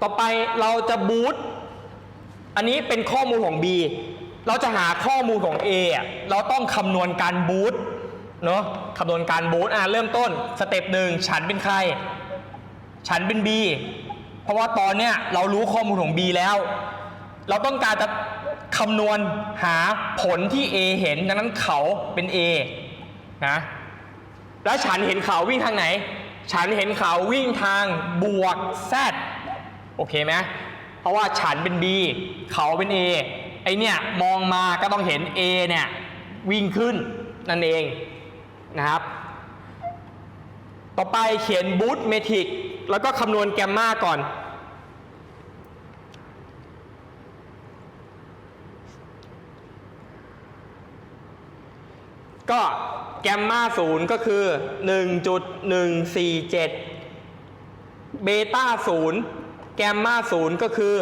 ต่อไปเราจะบูตอันนี้เป็นข้อมูลของ B เราจะหาข้อมูลของ A อะเราต้องคำนวณการบูตเนาะคำนวณการบูตอะเริ่มต้นสเต็ปหนึ่งฉันเป็นใคร ฉันเป็น B เพราะว่าตอนเนี้ยเรารู้ข้อมูลของ B แล้ว เราต้องการจะคำนวณหาผลที่ A เห็นดังนั้นเขาเป็น A นะแล้วฉันเห็นเขาวิ่งทางไหน ฉันเห็นเขาวิ่งทางบวก Z โอเคไหมเพราะว่าฉันเป็น B เขาเป็น A ไอเนี่ยมองมาก็ต้องเห็น A เนี่ยวิ่งขึ้นนั่นเองนะครับ ต่อไปเขียนบูตเมทริกแล้วก็คำนวณแกมมาก่อน ก็แกมมาศูนย์ก็คือ 1.147 เบต้าศูนย์ แกมมาศูนย์ก็คือ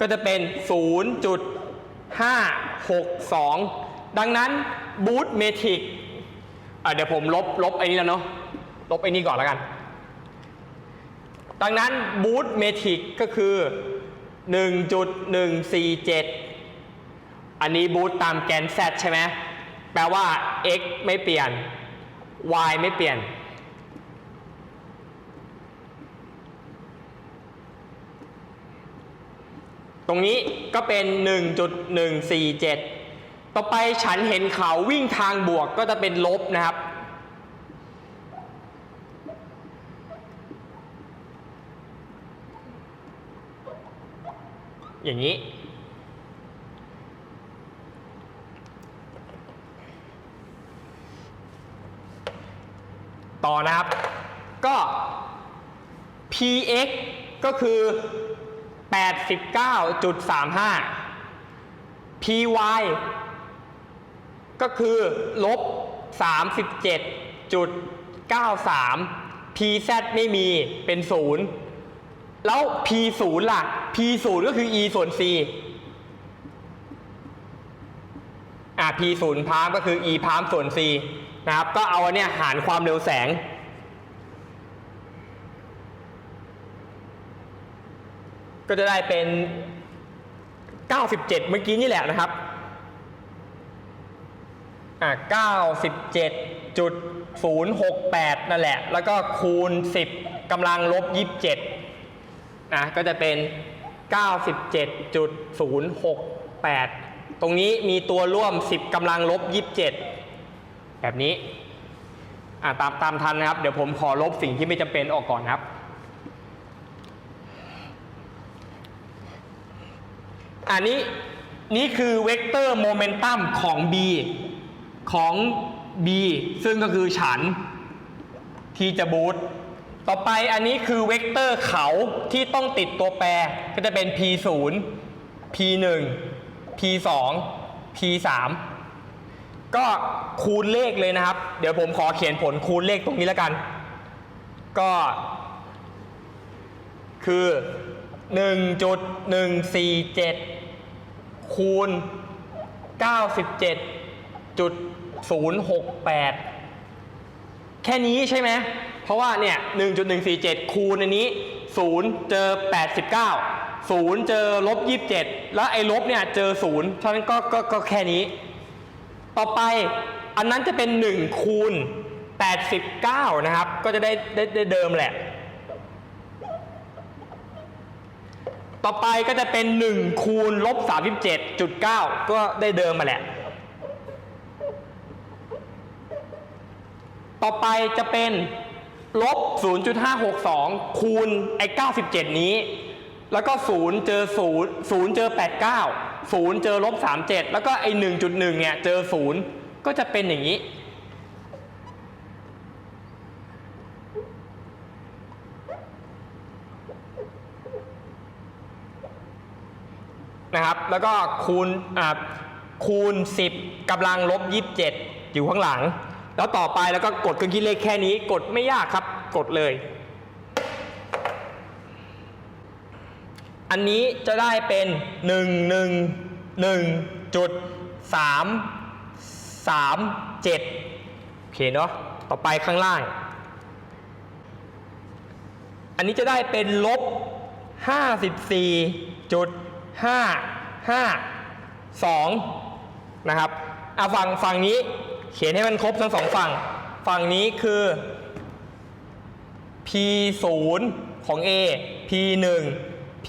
ก็จะเป็น 0.562 ดังนั้นบูตเมทริกเดี๋ยวผมลบลบไอ้นี้แล้วเนาะลบไอ้นี้ก่อนแล้วกัน ดังนั้นบูตเมทริกก็คือ 1.147 อันนี้บูตตามแกน z ใช่ไหมแปลว่า x ไม่เปลี่ยน y ไม่เปลี่ยน ตรงนี้ก็เป็น 1.147 ต่อไปฉันเห็นเขาวิ่งทางบวกก็จะเป็นลบนะครับ อย่างนี้ ต่อนะครับ ก็ px ก็คือ 89.35 py ก็คือลบ 37.93 pz ไม่มีเป็นศูนย์แล้ว p 0 ล่ะ p 0 ก็คือ e ส่วน c อ่า p 0พามก็คือ e พามส่วน c นะครับ ก็เอาอันเนี้ยหารความเร็วแสง ก็จะได้เป็น 97 เมื่อกี้นี่แหละนะครับอ่า97.068 นั่นแหละ แล้วก็คูณ 10กำลังลบ 27นะก็จะเป็น 97.068 ตรงนี้มีตัวร่วม 10กำลังลบ 27 แบบนี้อ่าตามตามทันนะครับ เดี๋ยวผมขอลบสิ่งที่ไม่จำเป็นออกก่อนครับ อันนี้นี่คือเวกเตอร์โมเมนตัมของ B ของ B ซึ่งก็คือฉันที่จะบูตต่อไปอันนี้คือเวกเตอร์เขาที่ต้องติดตัวแปรก็จะเป็น p 0 p 1 p 2 p 3 ก็คูณเลขเลยนะครับ เดี๋ยวผมขอเขียนผลคูณเลขตรงนี้แล้วกัน ก็ คือ 1.147 คูณ 97.068 แค่นี้ใช่ไหม เพราะว่าเนี่ย 1.147 คูณอันนี้ 0 เจอ 89 0 เจอลบ 27 แล้วไอ้ลบเนี่ยเจอ 0 ฉะนั้นก็ก็ก็แค่นี้ ต่อไปอันนั้นจะเป็น1คูณ89 นะครับ ก็จะได้ได้ได้เดิมแหละ ต่อไปก็จะเป็น 1 คูณลบ 37.9 ก็ได้เดิมมาแหละ ต่อไปจะเป็นลบ 0.562 คูณไอ้97 นี้ แล้วก็ 0 เจอ 0 0 เจอ 89 0 เจอลบ37 แล้วก็ไอ้1.1 เนี่ย เจอ 0 ก็จะเป็นอย่างนี้ นะครับ แล้วก็คูณอ่าคูณ 10กำลังลบ 27 อยู่ข้างหลัง แล้วต่อไปแล้วก็กดเครื่องคิดเลขแค่นี้ กดไม่ยากครับ กดเลย อันนี้จะได้เป็น 1 1 1จุด3 3 7โอเคเนาะต่อไปข้างล่าง อันนี้จะได้เป็นลบ 54.552นะครับอะฝั่งฝั่งนี้เขียนให้มันครบทั้งสองฝั่ง ฝั่งนี้คือ P 0ของ A P 1 P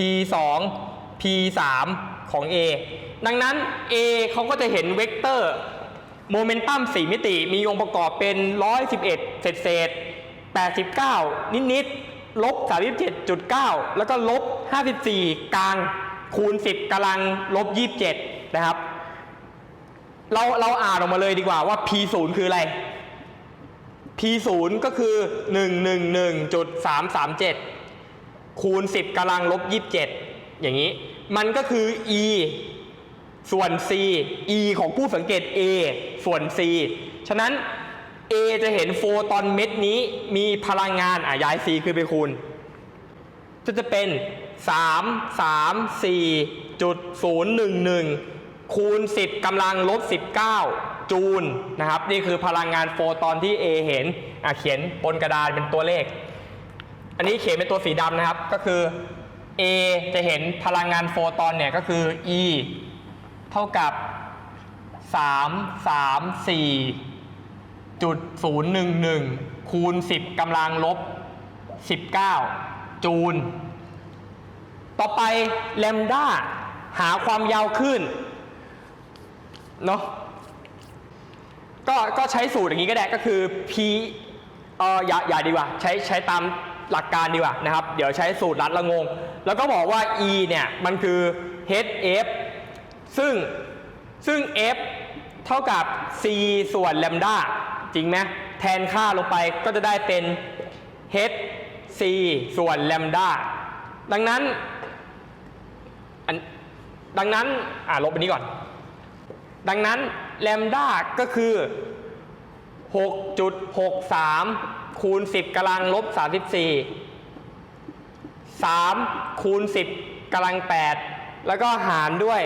2 P 3 ของ A ดังนั้น A เขาก็จะเห็นเวกเตอร์โมเมนตัม4มิติ มีองค์ประกอบเป็น 111 เศษเศษ89 นิดนิดๆลบ 37.9 แล้วก็ลบ 54 กลาง คูณ 10กำลังลบ 27 นะครับ เราเราอ่านออกมาเลยดีกว่าว่า P 0 คืออะไร P 0 ก็คือ 111.337 คูณ 10กำลังลบ27 อย่างนี้ มันก็คือ E ส่วน C E ของผู้สังเกต A ส่วน C ฉะนั้น A จะเห็นโฟตอนเม็ดนี้มีพลังงานอะย้าย C คือไปคูณ ก็จะเป็น 3 3 4จุด011 คูณ 10กำลังลบ19 จูลนะครับ นี่คือพลังงานโฟตอนที่ A เห็นอะเขียนบนกระดานเป็นตัวเลข อันนี้เขียนเป็นตัวสีดำนะครับ ก็คือ A จะเห็นพลังงานโฟตอนเนี่ยก็คือ E เท่ากับ 3 3 4จุด011 คูณ 10กำลังลบ 19 จูล ต่อไปแลมด้าหาความยาวคลื่นเนาะก็ก็ใช้สูตรอย่างนี้ก็ได้ก็คือ p เอออย่าอย่าดีกว่า ใช้ใช้ตาม หลักการดีกว่านะครับ เดี๋ยวใช้สูตรรัดละงง แล้วก็บอกว่า e เนี่ยมันคือ hf ซึ่งซึ่ง f เท่ากับ c ส่วนแลมด้าจริงไหมแทนค่าลงไปก็จะได้เป็น h c ส่วนแลมด้าดังนั้นดังนั้นอ่าลบไปนี้ก่อน ดังนั้นแลมด้าก็คือ 6.63 คูณ 10กำลังลบ 34 3 คูณ 10กำลัง 8 แล้วก็หารด้วย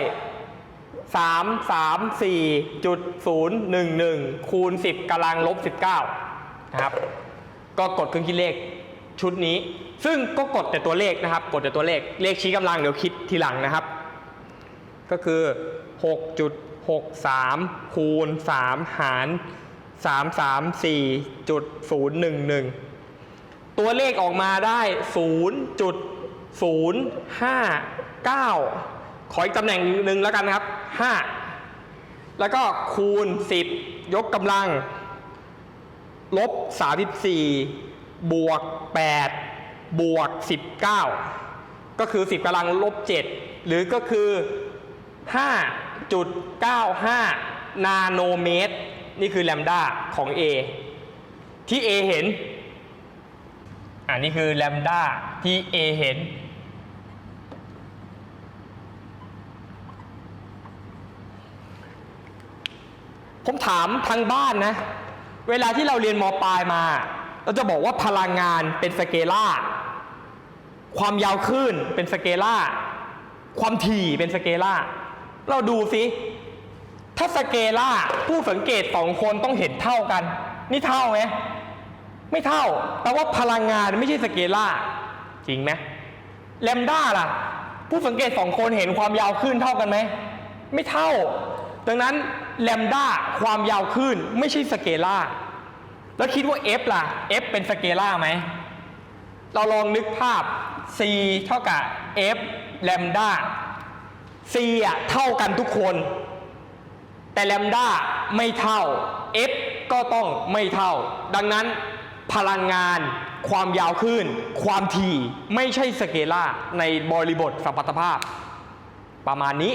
3 3 4.011 คูณ 10กำลังลบ 19 นะครับ ก็กดเครื่องคิดเลขชุดนี้ ซึ่งก็กดแต่ตัวเลขนะครับ กดแต่ตัวเลขเลขชี้กำลังเดี๋ยวคิดทีหลังนะครับ ก็คือ 6.63 คูณ 3 หาร 334.011 ตัวเลขออกมาได้ 0.059 ขออีกตำแหน่งหนึ่งแล้วกันนะครับ 5 แล้วก็คูณ 10 ยกกำลัง ลบ 34 บวก 8 บวก 19 ก็คือ 10กำลังลบ 7 หรือก็คือ 5.95 นาโนเมตร นี่คือแลมด้าของ A ที่ A เห็น อ่านี่คือแลมด้าที่ A เห็น ผมถามทางบ้านนะ เวลาที่เราเรียนมปลายมา เราจะบอกว่าพลังงานเป็นสเกล่าความยาวคลื่นเป็นสเกล่าความถี่เป็นสเกล่าเราดูสิ ถ้าสเกล่าผู้สังเกตสองคนต้องเห็นเท่ากัน นี่เท่าไหมไม่เท่าแปลว่าพลังงานไม่ใช่สเกล่าจริงไหมแลมด้าล่ะ ผู้สังเกตสองคนเห็นความยาวคลื่นเท่ากันไหมไม่เท่า ดังนั้นแลมด้าความยาวคลื่นไม่ใช่สเกล่าแล้วคิดว่า f ล่ะ f เป็นสเกล่าไหมเราลองนึกภาพ c เท่ากับ f แลมด้า c อะเท่ากันทุกคน แต่แลมด้าไม่เท่า f ก็ต้องไม่เท่า ดังนั้นพลังงาน ความยาวคลื่น ความถี่ไม่ใช่สเกล่าในบริบทสัมพัทธภาพ ประมาณนี้